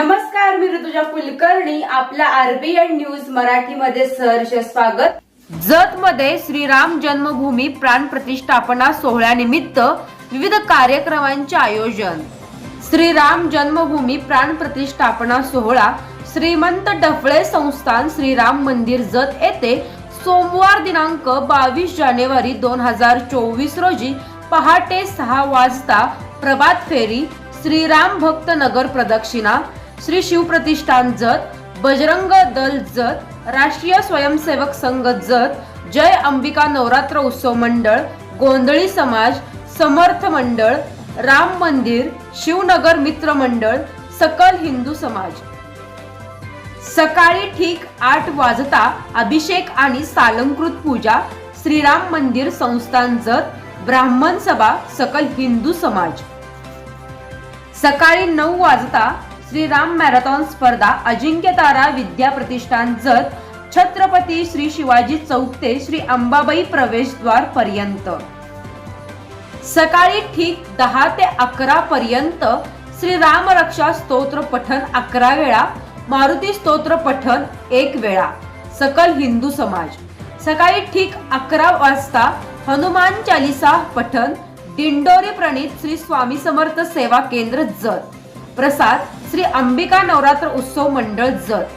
नमस्कार मी ऋतुजा कुलकर्णी. आपल्या RBN news मराठीमध्ये सहर्ष स्वागत. जत मध्ये श्रीराम जन्मभूमी प्राण प्रतिष्ठापना सोहळ्यानिमित्त विविध कार्यक्रमांचे आयोजन. श्रीराम जन्मभूमी प्राण प्रतिष्ठापना सोहळा श्रीमंत डफळे संस्थान श्रीराम मंदिर जत येथे सोमवार दिनांक बावीस जानेवारी दोन हजार चोवीस रोजी पहाटे सहा वाजता प्रभात फेरी श्रीराम भक्त नगर प्रदक्षिणा श्री शिवप्रतिष्ठान जत बजरंग दल जत राष्ट्रीय स्वयंसेवक संघ जत जय अंबिका नवरात्र उत्सव मंडळ गोंधळी समाज समर्थ मंडळ राम मंदिर शिवनगर मित्र मंडळ सकल हिंदू समाज. सकाळी ठीक आठ वाजता अभिषेक आणि सालंकृत पूजा श्रीराम मंदिर संस्थान जत ब्राह्मण सभा सकल हिंदू समाज. सकाळी नऊ वाजता श्रीराम मॅरेथॉन स्पर्धा अजिंक्य तारा विद्या प्रतिष्ठान जत छत्रपती श्री शिवाजी चौक ते श्री अंबाबाई प्रवेशद्वार पर्यंत. सकाळी ठीक दहा ते अकरा पर्यंत श्री राम रक्षा स्तोत्र पठन अकरा वेळा मारुती स्तोत्र पठन एक वेळा सकल हिंदू समाज. सकाळी ठीक अकरा वाजता हनुमान चालिसा पठन दिंडोरी प्रणित श्री स्वामी समर्थ सेवा केंद्र जत. प्रसाद श्री अंबिका नवरात्र उत्सव मंडळ जत.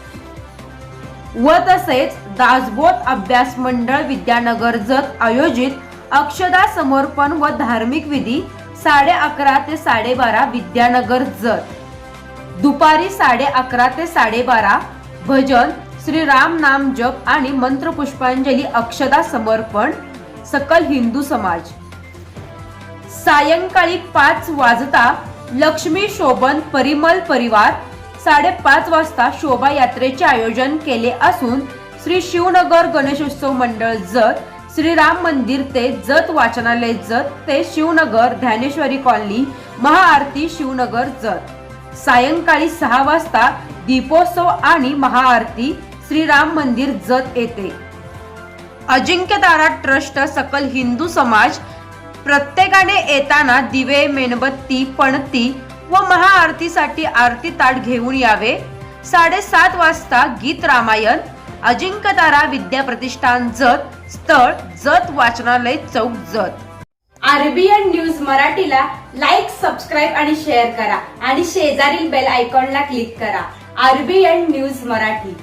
व तसेच दासबोध अभ्यास मंडळ विद्यानगर जत आयोजित अक्षदा समर्पण व धार्मिक विधी साडे अकरा ते साडेबारा विद्यानगर जत. दुपारी साडे अकरा ते साडेबारा भजन श्री राम नाम जप आणि मंत्र पुष्पांजली अक्षदा समर्पण सकल हिंदू समाज. सायंकाळी पाच वाजता लक्ष्मी शोभन परिमल परिवार साडेपाच वाजता शोभायात्रेचे आयोजन केले असून श्री शिवनगर गणेशोत्सव मंडळ जत श्रीराम मंदिर ते जत वाचनालय जत ते शिवनगर ज्ञानेश्वरी कॉलनी महाआरती शिवनगर जत. सायंकाळी सहा वाजता दीपोत्सव आणि महाआरती श्रीराम मंदिर जत येते. अजिंक्यतारा ट्रस्ट सकल हिंदू समाज प्रत्येकाने येताना दिवे मेणबत्ती पणती व महाआरतीसाठी आरती ताट घेऊन यावे. साडेसात वाजता गीत रामायण अजिंक्यतारा विद्या प्रतिष्ठान जत स्थळ जत वाचनालय चौक जत. आरबीएन न्यूज मराठीला लाईक सबस्क्राईब आणि शेअर करा आणि शेजारील बेल आयकॉनला क्लिक करा. RBN news Marathi.